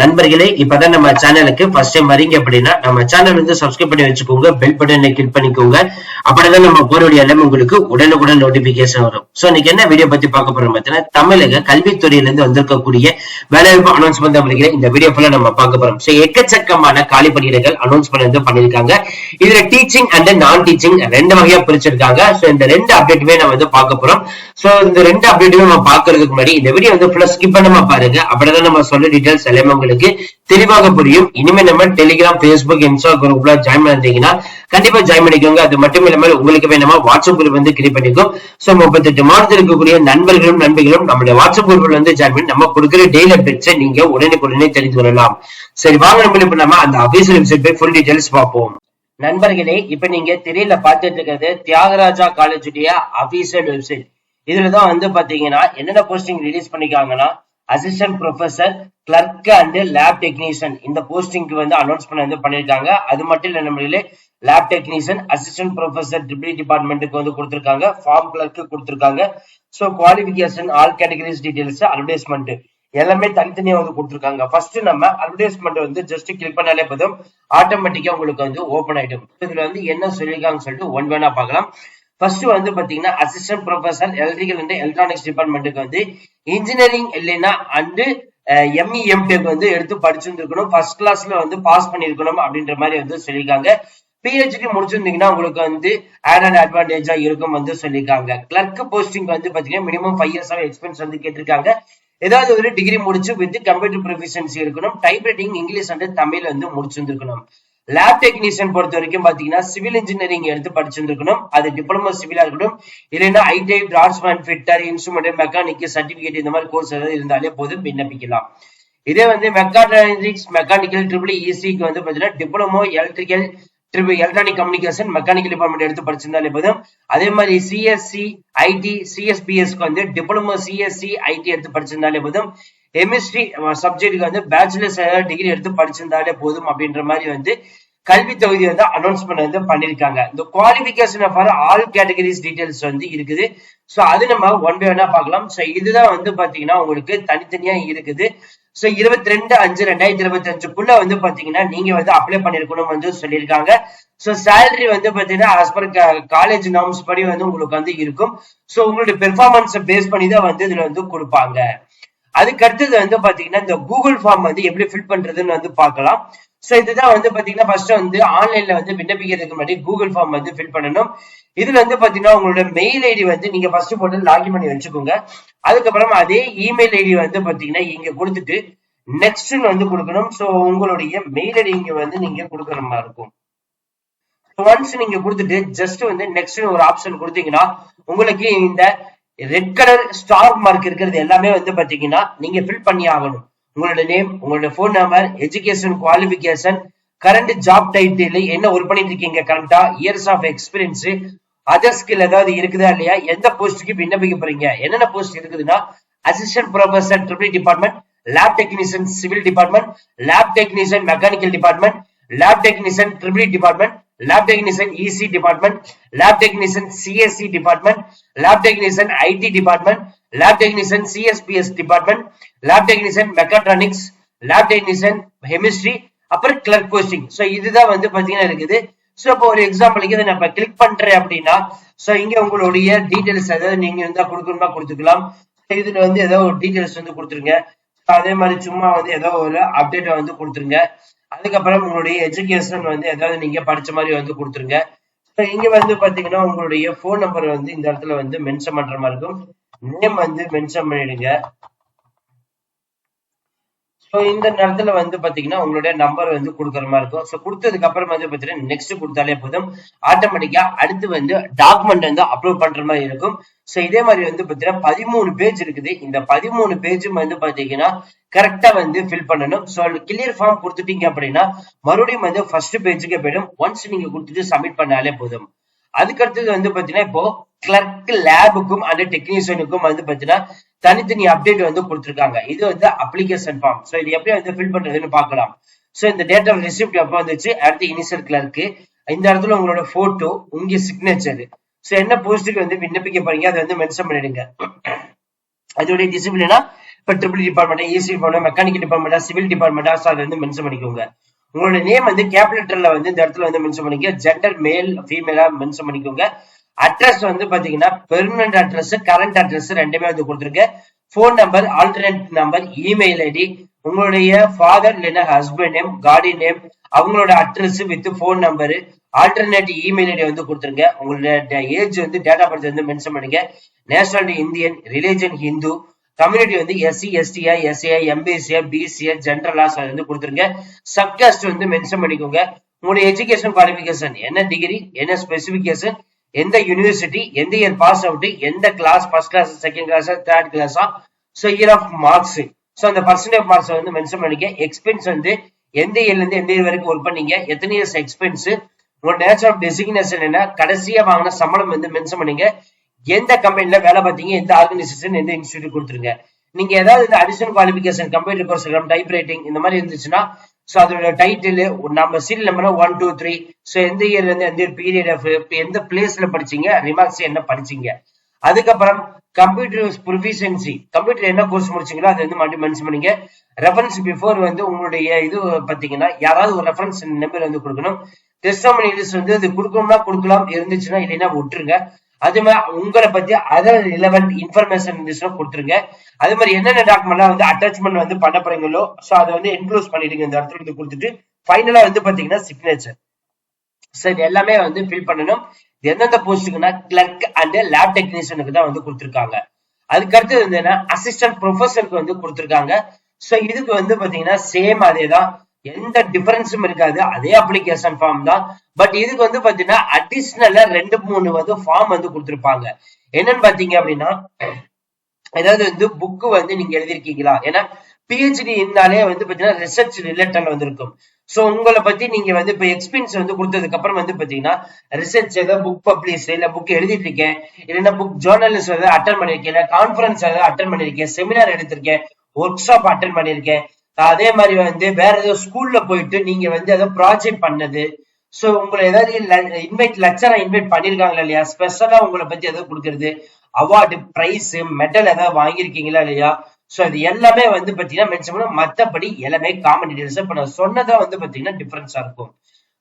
நண்பர்களே இப்பதான் நம்ம சேனலுக்கு ஃபர்ஸ்ட் டைம் வரீங்க அப்படின்னா நம்ம சேனல் வந்து சப்ஸ்கிரைப் பண்ணி வச்சுக்கோங்க பெல் பட்டனை கிளிக் பண்ணிக்கோங்க. அப்படிதான் நம்ம போறோடைய எல்லாமே உங்களுக்கு உடனுக்குடன் நோட்டிபிகேஷன் வரும். சோ இன்னைக்கு என்ன வீடியோ பத்தி பார்க்க போறோம் பார்த்தீங்கன்னா தமிழக கல்வித்துறையில இருந்து வந்திருக்கக்கூடிய வேலைவாய்ப்பு அனௌன்ஸ்மெண்ட் அப்படிங்கிற இந்த வீடியோ ஃபுல்லா நம்ம பார்க்க போறோம். சோ எக்கச்சக்கமான காலி பணியிடங்கள் அனௌன்ஸ்மெண்ட் வந்து பண்ணியிருக்காங்க. இதுல டீச்சிங் அண்ட் நான் டீச்சிங் ரெண்டு வகையா பிரிச்சிருக்காங்க. சோ இந்த ரெண்டு அப்டேட்டுமே நம்ம வந்து பார்க்க போறோம். சோ இந்த ரெண்டு அப்டேட்டுமே நம்ம பாக்குறதுக்கு முன்னாடி இந்த வீடியோ வந்து ஃபுல்லா ஸ்கிப் பண்ணாம பாருங்க. அப்படிதான் நம்ம சொல்ல டீடைல்ஸ் எல்லாமே உங்களுக்கு தெளிவாக புரியும். இனிமே நம்ம டெலிகிராம் பேஸ்புக் இன்ஸ்டா குரூப்ல ஜாயின் பண்ணிருந்தீங்கன்னா கண்டிப்பா ஜாயின் பண்ணிக்கோங்க. அது மட்டும் இல்லாமல் உங்களுக்கு வேணுமா வாட்ஸ்அப் குரூப் வந்து கிரியேட் பண்ணிக்கும் சோ முப்பத்தெட்டு மாதத்தில் இருக்கக்கூடிய நண்பர்களும் நண்பிகளும் நம்மளுடைய வாட்ஸ்அப் குரூப்ல வந்து ஜாயின் பண்ணி நம்ம கொடுக்குற டெய்லி அப்டேட்ஸை நீங்க உடனுக்குடனே தெரிந்து கொள்ளலாம். சரி வாங்க நம்ம இப்ப நம்ம அந்த அபிஷியல் வெப்சைட் போய் ஃபுல் டீடைல்ஸ் பார்ப்போம். நண்பர்களே இப்ப நீங்க திரையில பார்த்துட்டு இருக்கிறது தியாகராஜா காலேஜுடைய அபிஷியல் வெப்சைட் இதுலதான் வந்து பாத்தீங்கன்னா என்னென்ன posting release பண்ணிக்காங்கன்னா assistant professor clerk and lab technician இந்த போஸ்டிங்க்கு வந்து அனௌன்ஸ் பண்ண வந்து பண்ணிருக்காங்க. அது மட்டும் இல்லை நம்மளே lab technician assistant professor triple டிபார்ட்மெண்ட்டுக்கு வந்து கொடுத்துருக்காங்க. ஃபார்ம் கிளர்க்கு கொடுத்துருக்காங்க. So qualification all categories details advertisement எல்லாமே தனித்தனியா வந்து கொடுத்துருக்காங்க. ஃபர்ஸ்ட் நம்ம அட்வர்டைஸ்மெண்ட் வந்து ஜஸ்ட் கிளிக் பண்ணாலே போதும். ஆட்டோமேட்டிக்கா உங்களுக்கு வந்து ஓப்பன் ஆயிடும். இதுல வந்து என்ன சொல்லியிருக்காங்கன்னு சொல்லிட்டு ஒன் வேணா பார்க்கலாம். ஃபர்ஸ்ட் வந்து பாத்தீங்கன்னா assistant professor electrical and electronics டிபார்ட்மெண்ட்டுக்கு வந்து இன்ஜினியரிங் இல்லைன்னா அண்டு எம்இ எம்டெக் வந்து எடுத்து படிச்சிருந்துருக்கணும். ஃபர்ஸ்ட் கிளாஸ்ல வந்து பாஸ் பண்ணிருக்கணும் அப்படின்ற மாதிரி வந்து சொல்லியிருக்காங்க. பிஹெச்டி முடிச்சிருந்தீங்கன்னா உங்களுக்கு வந்து ஆட் அண்ட் அட்வான்டேஜா இருக்கும் வந்து சொல்லியிருக்காங்க. கிளர்க் போஸ்டிங் வந்து பாத்தீங்கன்னா minimum five years of experience வந்து கேட்டிருக்காங்க. ஏதாவது ஒரு டிகிரி முடிச்சு வித் கம்ப்யூட்டர் ப்ரொஃபிஷியன்சி இருக்கணும். Type writing English and Tamil வந்து முடிச்சிருந்துருக்கணும். லேப் டெக்னீஷியன் பொறுத்த வரைக்கும் பாத்தீங்கன்னா சிவில் இன்ஜினியரிங் எடுத்து படிச்சிருந்துருக்கணும். அது டிப்ளமோ சிவிலா இருக்கட்டும். இல்லைன்னா ITI draughtsman fitter instrument mechanic certificate இந்த மாதிரி கோர்ஸ் ஏதாவது இருந்தாலே போதும் விண்ணப்பிக்கலாம். இதே வந்து மெக்காட்ரானிக்ஸ் மெக்கானிக்கல் ட்ரிபிள் இசிக்கு வந்து பாத்தீங்கன்னா diploma electrical triple electronic communication mechanical department எடுத்து படிச்சிருந்தாலே போதும். அதே மாதிரி சிஎஸ்சி ஐடி சிஎஸ்பிஎஸ்க்கு வந்து டிப்ளமோ சிஎஸ்சி ஐடி எடுத்து படிச்சிருந்தாலே போதும். கெமிஸ்ட்ரி சப்ஜெக்ட்டுக்கு uh, வந்து பேச்சுலர்ஸ் டிகிரி எடுத்து படிச்சிருந்தாலே போதும் அப்படின்ற மாதிரி வந்து கல்வி தொகுதி வந்து அனௌன்ஸ்மெண்ட் வந்து பண்ணிருக்காங்க இந்த qualification for all categories details வந்து இருக்குது. ஸோ அது நம்ம ஒன் பை ஒன்னா பார்க்கலாம். ஸோ இதுதான் வந்து பாத்தீங்கன்னா உங்களுக்கு தனித்தனியா இருக்குது. ஸோ இருபத்தி ரெண்டு அஞ்சு ரெண்டாயிரத்தி இருபத்தி அஞ்சுக்குள்ள வந்து பாத்தீங்கன்னா நீங்க வந்து அப்ளை பண்ணிருக்கணும் வந்து சொல்லியிருக்காங்க. ஸோ சேலரி வந்து பாத்தீங்கன்னா ஆஸ் பர் காலேஜ் நார்ம்ஸ் படி வந்து உங்களுக்கு வந்து இருக்கும். ஸோ உங்களுடைய பெர்ஃபார்மன்ஸை பேஸ் பண்ணி தான் வந்து இதுல வந்து கொடுப்பாங்க. அதுக்கு அடுத்தது வந்து பாத்தீங்கன்னா இந்த கூகுள் ஃபார்ம் வந்து எப்படி ஃபில் பண்றதுன்னு வந்து பார்க்கலாம். ஸோ இதுதான் வந்து பாத்தீங்கன்னா ஃபர்ஸ்ட் வந்து ஆன்லைன்ல வந்து விண்ணப்பிக்கிறதுக்கு முன்னாடி கூகுள் ஃபார்ம் வந்து ஃபில் பண்ணணும். இதுல வந்து பாத்தீங்கன்னா உங்களோட மெயில் ஐடி வந்து நீங்க ஃபர்ஸ்ட் போட்டு லாகின் பண்ணி வச்சுக்கோங்க. அதுக்கப்புறம் அதே இமெயில் ஐடி வந்து பாத்தீங்கன்னா இங்க கொடுத்துட்டு நெக்ஸ்ட் வந்து கொடுக்கணும். ஸோ உங்களுடைய மெயில் ஐடி இங்க வந்து நீங்க கொடுக்குற மாதிரி இருக்கும். ஒன்ஸ் நீங்க கொடுத்துட்டு ஜஸ்ட் வந்து நெக்ஸ்ட் ஒரு ஆப்ஷன் கொடுத்தீங்கன்னா உங்களுக்கு இந்த ரெட் கலர் ஸ்டார் மார்க் இருக்கிறது எல்லாமே வந்து பாத்தீங்கன்னா நீங்க ஃபில் பண்ணி ஆகணும். உங்களோட நேம் உங்களோட phone number education qualification current job title என்ன ஒர்க் பண்ணிட்டு இருக்கீங்க கரண்டா years of experience other skill ஏதாவது இருக்குதா இல்லையா எந்த போஸ்ட்டுக்கு விண்ணப்பிக்க போறீங்க என்னென்ன போஸ்ட் இருக்குதுன்னா assistant professor triple department lab technician civil department lab technician mechanical department lab technician triple department lab technician EC department lab technician CSC department lab technician IT department lab technician CSBS department lab technician mechatronics lab technician chemistry அப்புறம் clerk posting so இதுதான் வந்து பாத்தீங்கன்னா இருக்குது. So இப்போ ஒரு எக்ஸாம்பிளுக்கு இதை நம்ம கிளிக் பண்றேன் அப்படின்னா ஸோ இங்க உங்களுடைய டீடைல்ஸ் ஏதாவது நீங்க இருந்தா கொடுக்கணுமா? கொடுத்துக்கலாம். இதுல வந்து ஏதோ ஒரு டீடைல்ஸ் வந்து கொடுத்துருங்க. அதே மாதிரி சும்மா வந்து ஏதோ ஒரு அப்டேட் வந்து கொடுத்துருங்க. அதுக்கப்புறம் உங்களுடைய எஜுகேஷன் வந்து ஏதாவது நீங்க படிச்ச மாதிரி வந்து கொடுத்துருங்க. இங்க வந்து பாத்தீங்கன்னா உங்களுடைய போன் நம்பர் வந்து இந்த இடத்துல வந்து மென்ஷன் பண்ற மாதிரி இருக்கும். நேம் வந்து மென்ஷன் பண்ணிடுங்க. ஸோ இந்த நேரத்துல வந்து பாத்தீங்கன்னா உங்களுடைய நம்பர் வந்து கொடுக்குற மாதிரி இருக்கும். ஸோ கொடுத்ததுக்கு அப்புறம் வந்து பாத்தீங்கன்னா நெக்ஸ்ட் கொடுத்தாலே போதும். ஆட்டோமேட்டிக்கா அடுத்து வந்து டாக்குமெண்ட் வந்து அப்லோட் பண்ற மாதிரி இருக்கும். ஸோ இதே மாதிரி வந்து பாத்தீங்கன்னா பதிமூணு பேஜ் இருக்குது. இந்த பதிமூணு பேஜும் வந்து பாத்தீங்கன்னா கரெக்டா வந்து ஃபில் பண்ணணும். ஸோ கிளியர் ஃபார்ம் கொடுத்துட்டீங்க அப்படின்னா மறுபடியும் வந்து ஃபர்ஸ்ட் பேஜுக்கே போயிடும். ஒன்ஸ் நீங்க கொடுத்துட்டு சப்மிட் பண்ணாலே போதும். அதுக்கு அடுத்தது வந்து பாத்தீங்கன்னா இப்போ கிளர்க் லேபுக்கும் அந்த டெக்னீஷியனுக்கும் வந்து பாத்தீங்கன்னா தனித்தனி அப்டேட் வந்து கொடுத்துருக்காங்க. இது வந்து அப்ளிகேஷன் ஃபார்ம் ஸோ இது எப்படி வந்து ஃபில் பண்றதுன்னு பார்க்கலாம். ஸோ இந்த டேட் ஆஃப் ரிசிப்ட் எப்போ வந்துச்சு? அடுத்து இனிஷியல் கிளர்க்கு இந்த இடத்துல உங்களோட போட்டோ உங்க சிக்னேச்சர் ஸோ என்ன போஸ்ட்டுக்கு வந்து விண்ணப்பிக்க போறீங்க அதை வந்து மென்ஷன் பண்ணிடுங்க. அதோடைய டிசிப்ளினா இப்போ triple department AC department mechanical department civil டிபார்ட்மெண்டா so அதை வந்து மென்ஷன் பண்ணிக்கோங்க. உங்களோட நேம் வந்து கேபிட்டல்ல வந்து இந்த இடத்துல வந்து மென்ஷன் பண்ணிக்க ஜெண்டர் மேல் ஃபீமேலா மென்ஷன் பண்ணிக்கோங்க. அட்ரஸ் வந்து பாத்தீங்கன்னா பெர்மனன்ட் அட்ரஸ் கரண்ட் அட்ரஸ் ரெண்டுமே வந்து கொடுத்துருங்க phone number alternate number email ID உங்களுடைய ஃபாதர் இல்லைன்னா ஹஸ்பண்ட் நேம் காடி நேம் அவங்களோட address with phone number alternate email ID வந்து கொடுத்துருங்க. உங்களோட ஏஜ் வந்து டேட் ஆஃப் பர்த் வந்து மென்ஷன் பண்ணுங்க nationality Indian religion Hindu community வந்து SC ST SA MBC BC general ஜென்ரலா வந்து கொடுத்துருங்க. சப்காஸ்ட் வந்து மென்ஷன் பண்ணிக்கோங்க. உங்களுடைய எஜுகேஷன் குவாலிபிகேஷன் என்ன டிகிரி என்ன ஸ்பெசிபிகேஷன் எந்த யூனிவர்சிட்டி எந்த இயர் பாஸ் அவுட் எந்த class first class second class third கிளாஸா so year of marks so அந்த பர்சன்டேஜ் மார்க்ஸ் வந்து மென்ஷன் பண்ணிக்க. எக்ஸ்பென்ஸ் வந்து எந்த இயர்ல இருந்து எந்த இயர் வரைக்கும் ஒர்க் பண்ணீங்க எத்தனை இயர்ஸ் எக்ஸ்பென்ஸ் உங்களோட நேச்சர் ஆஃப் டெசிக்னேஷன் என்ன கடைசியா வாங்கின சம்பளம் வந்து மென்ஷன் பண்ணீங்க எந்த கம்பெனில வேலை பார்த்தீங்க எந்த ஆர்கனைசேஷன் எந்த இன்ஸ்டியூட் கொடுத்துருங்க. நீங்க ஏதாவது இந்த additional qualification computer course type writing இந்த மாதிரி இருந்துச்சுன்னா ஸோ அதோட டைட்டில் நம்ம serial number one two three so எந்த இயர்ல இருந்து எந்த பீரியட் ஆஃப் எந்த பிளேஸ்ல படிச்சீங்க ரிமார்க்ஸ் என்ன படிச்சீங்க. அதுக்கப்புறம் கம்ப்யூட்டர் ப்ரொஃபிஷியன்சி கம்ப்யூட்டர் என்ன கோர்ஸ் முடிச்சீங்களோ அதை வந்து மட்டும் மென்ஷன் பண்ணீங்க. ரெஃபரன்ஸ் பிஃபோர் வந்து உங்களுடைய இது பார்த்தீங்கன்னா யாராவது ஒரு ரெஃபரன்ஸ் நம்பர் வந்து கொடுக்கணும். டெஸ்டமனிஸ் வந்து அது கொடுக்கணும்னா கொடுக்கலாம் இருந்துச்சுன்னா இல்லைன்னா விட்டுருங்க. அது மாதிரி உங்களை பத்தி அதர் ரிலவெண்ட் இன்ஃபர்மேஷன் இருந்துச்சுன்னா கொடுத்துருங்க. அது மாதிரி என்னென்ன டாக்குமெண்ட்லாம் வந்து அட்டாச்மெண்ட் வந்து பண்ண போறீங்களோ ஸோ அதை வந்து என்க்ளோஸ் பண்ணிடுங்க. இந்த இடத்துல வந்து கொடுத்துட்டு ஃபைனலா வந்து பாத்தீங்கன்னா சிக்னேச்சர் சரி இது எல்லாமே வந்து ஃபில் பண்ணணும். எந்தெந்த போஸ்ட்டுக்குன்னா கிளர்க் அண்ட் லேப் டெக்னீஷியனுக்கு தான் வந்து கொடுத்துருக்காங்க. அதுக்கடுத்து வந்து என்ன? அசிஸ்டன்ட் ப்ரொஃபஸருக்கு வந்து கொடுத்துருக்காங்க. ஸோ இதுக்கு வந்து பாத்தீங்கன்னா சேம் அதே தான் எந்த டிஃபரன்ஸும் இருக்காது. அதே அப்ளிகேஷன் ஃபார்ம் தான். பட் இதுக்கு வந்து பாத்தீங்கன்னா அடிஷ்னலா ரெண்டு மூணு வந்து ஃபார்ம் வந்து கொடுத்துருப்பாங்க. என்னன்னு பாத்தீங்க அப்படின்னா ஏதாவது வந்து புக்கு வந்து நீங்க எழுதிருக்கீங்களா ஏன்னா பிஹெச்டி இருந்தாலே வந்து பாத்தீங்கன்னா ரிசர்ச் ரிலேட்டட் வந்திருக்கும் சோ உங்களை பத்தி நீங்க வந்து இப்ப எக்ஸ்பீரியன்ஸ் வந்து கொடுத்ததுக்கு அப்புறம் வந்து பாத்தீங்கன்னா ரிசர்ச் ஏதாவது புக் பப்ளிஷ் இல்ல புக் எழுதிட்டு இருக்கேன் இல்லைன்னா புக் ஜேர்னலிஸ்ட் ஏதாவது அட்டன் பண்ணிருக்கேன் இல்ல கான்ஃபரன்ஸ் ஏதாவது அட்டன் பண்ணிருக்கேன் செமினார் எடுத்திருக்கேன். ஒர்க் ஷாப் அட்டன் பண்ணிருக்கேன் அதே மாதிரி வந்து வேற ஏதோ ஸ்கூல்ல போயிட்டு நீங்க வந்து ஏதோ ப்ராஜெக்ட் பண்ணது. ஸோ உங்களை ஏதாவது இன்வைட் லெக்சரா இன்வைட் பண்ணிருக்காங்களா இல்லையா? ஸ்பெஷலா உங்களை பத்தி ஏதோ கொடுக்கறது. அவார்டு பிரைஸ் மெடல் ஏதாவது வாங்கியிருக்கீங்களா இல்லையா? ஸோ இது எல்லாமே வந்து பாத்தீங்கன்னா மென்ஷன் பண்ண எல்லாமே காமன் டீடைல்ஸ் இப்போ நான் சொன்னதா வந்து பாத்தீங்கன்னா டிஃபரன்ஸா இருக்கும்.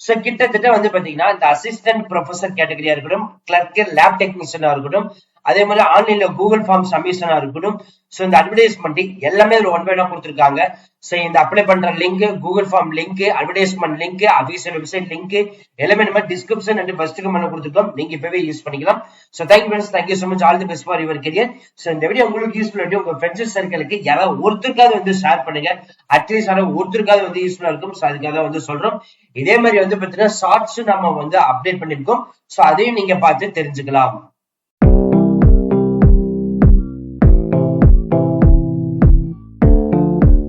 ஸோ கிட்டத்தட்ட வந்து பாத்தீங்கன்னா இந்த அசிஸ்டன்ட் ப்ரொஃபசர் கேட்டகரியா இருக்கட்டும் கிளர்க் லேப் டெக்னீஷியனா இருக்கட்டும் அதே மாதிரி ஆன்லைன்ல கூகுள் ஃபார்ம் சப்மிஷனா இருக்கட்டும். ஸோ இந்த அட்வர்டைஸ்மெண்ட் எல்லாமே ஒரு ஒன் பை கொடுத்துருக்காங்க. ஸோ இந்த அப்ளை பண்ற link Google form link advertisement link official website link எல்லாமே நம்ம டிஸ்கிரிப்ஷன் அண்ட் ஃபர்ஸ்ட் கமெண்ட் கொடுத்துருக்கோம் நீங்க இப்பவே யூஸ் பண்ணிக்கலாம். So thank friends thank you so much all the best for your career so இந்த வீடியோ உங்களுக்கு யூஸ்ஃபுல் ஆகிட்டு உங்க ஃப்ரெண்ட்ஸ் சர்க்கிளுக்கு யாராவது ஒருத்தருக்காவது வந்து ஷேர் பண்ணுங்க. அட்லீஸ்ட் ஆனால் ஒருத்தருக்காவது வந்து யூஸ்ஃபுல்லா இருக்கும். ஸோ அதுக்காக தான் வந்து சொல்றோம். இதே மாதிரி வந்து பார்த்தீங்கன்னா ஷார்ட்ஸ் நம்ம வந்து அப்டேட் பண்ணிருக்கோம். ஸோ அதையும் நீங்க பார்த்து தெரிஞ்சுக்கலாம்.